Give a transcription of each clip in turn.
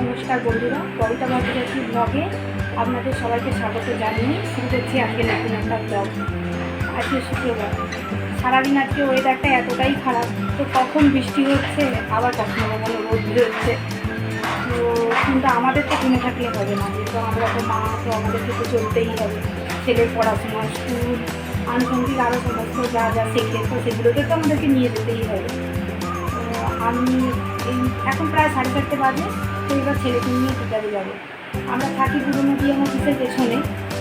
নমস্কার বন্ধুরা, কবিতা ভদ্রজাতি ব্লগে আপনাদের সবাইকে স্বাগত জানিয়ে শুরু করছি আজকে নতুন একটা ব্লগ আজকে শুক্রবার। সারাদিন আজকে ওয়েদারটা এতটাই খারাপ, তো কখন বৃষ্টি হচ্ছে, আবার কখনো কখনো রোদ বেরোচ্ছে। তো কিন্তু আমাদের তো কিনে থাকলে হবে না, যেহেতু আমরা তো মা, তো আমাদেরকে তো চলতেই হবে। ছেলের পড়াশোনা স্কুল আনুষঙ্গিক আরও সমস্ত যা যা শেখে, তো সেগুলোকে তো আমাদেরকে নিয়ে যেতেই হবে। আমি এই এখন প্রায় সাড়ে চারটে বাজে, তো এবার ছেলেকে নিয়ে টিকাতে যাব। আমরা থাকি পুরোনো ডিএম অফিসের পেছনে।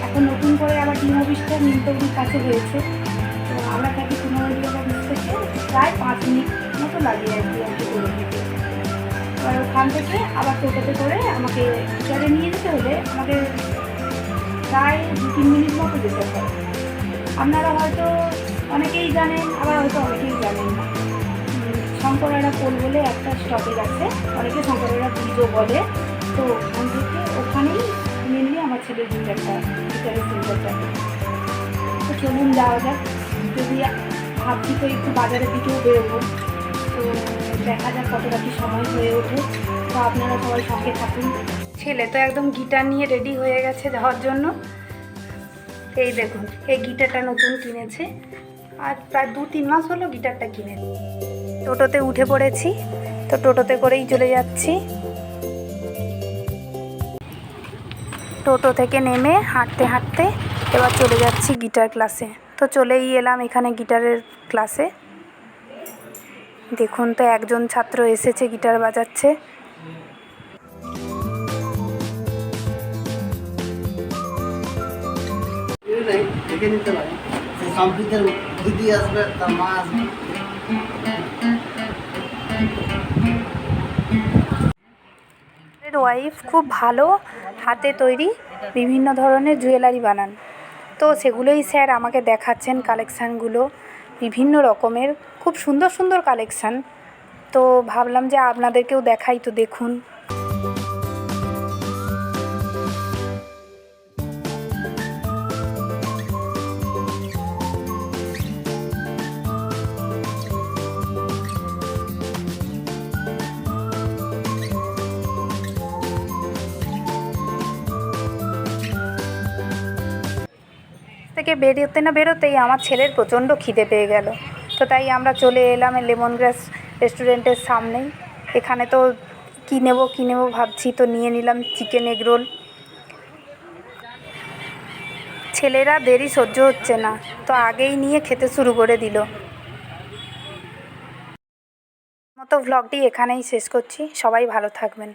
এখন নতুন করে আবার ডিএম অফিসটা নিমতৌরির কাছে হয়েছে। তো আমরা থাকি পুরোনো ডিএম অফিস থেকে প্রায় পাঁচ মিনিট মতো লাগে আর কি আর কি করে যেতে এবার ওখান থেকে আবার টোটোতে করে আমাকে টিকারে নিয়ে যেতে হলে আমাকে প্রায় দু তিন মিনিট মতো যেতে হয়। আপনারা হয়তো অনেকেই জানেন, আবার হয়তো অনেকেই জানেন না। শঙ্করারা পোল বলে একটা স্টপেজ আছে। অনেকে শঙ্করারা ব্রিজও বলে। তো ওখান থেকে ওখানেই মেনলি আমার ছেলের সেন্টারটা টিচারের সেন্টারটা তো চলুন যাওয়া যাক। যদি ভাবছি তো একটু বাজারের দিকেও বেরোবো। তো দেখা যাক কতটা কি সময় হয়ে ওঠে। তো আপনারা সবাই সঙ্গে থাকুন। ছেলে তো একদম গিটার নিয়ে রেডি হয়ে গেছে যাওয়ার জন্য। এই দেখুন, এই গিটারটা নতুন কিনেছে। আর প্রায় দু তিন মাস হলো গিটারটা কিনে টোটোতে উঠে পড়েছি, তো টোটোতে করেই চলে যাচ্ছি। টোটো থেকে নেমে হাঁটতে হাঁটতে এবার চলে যাচ্ছি গিটার ক্লাসে। তো চলেই এলাম এখানে গিটারের ক্লাসে। দেখুন তো একজন ছাত্র এসেছে গিটার বাজাচ্ছে। সম্প্রীতের দিদি আসবে, তার মা আসবে। ওয়াইফ খুব ভালো হাতে তৈরি, বিভিন্ন ধরনের জুয়েলারি বানান। তো সেগুলোই স্যার আমাকে দেখাচ্ছেন কালেকশানগুলো বিভিন্ন রকমের, খুব সুন্দর সুন্দর কালেকশান তো ভাবলাম যে আপনাদেরকেও দেখাই তো দেখুন। থেকে বেরোতে না বেরোতেই আমার ছেলের প্রচণ্ড খিদে পেয়ে গেল। তো তাই আমরা চলে এলাম লেমন গ্রাস রেস্টুরেন্টের সামনেই। এখানে তো কী নেব কী নেব ভাবছি তো নিয়ে নিলাম চিকেন এগ রোল ছেলেরা দেরি সহ্য হচ্ছে না, তো আগেই নিয়ে খেতে শুরু করে দিল। মতো ভ্লগটি এখানেই শেষ করছি, সবাই ভালো থাকবেন।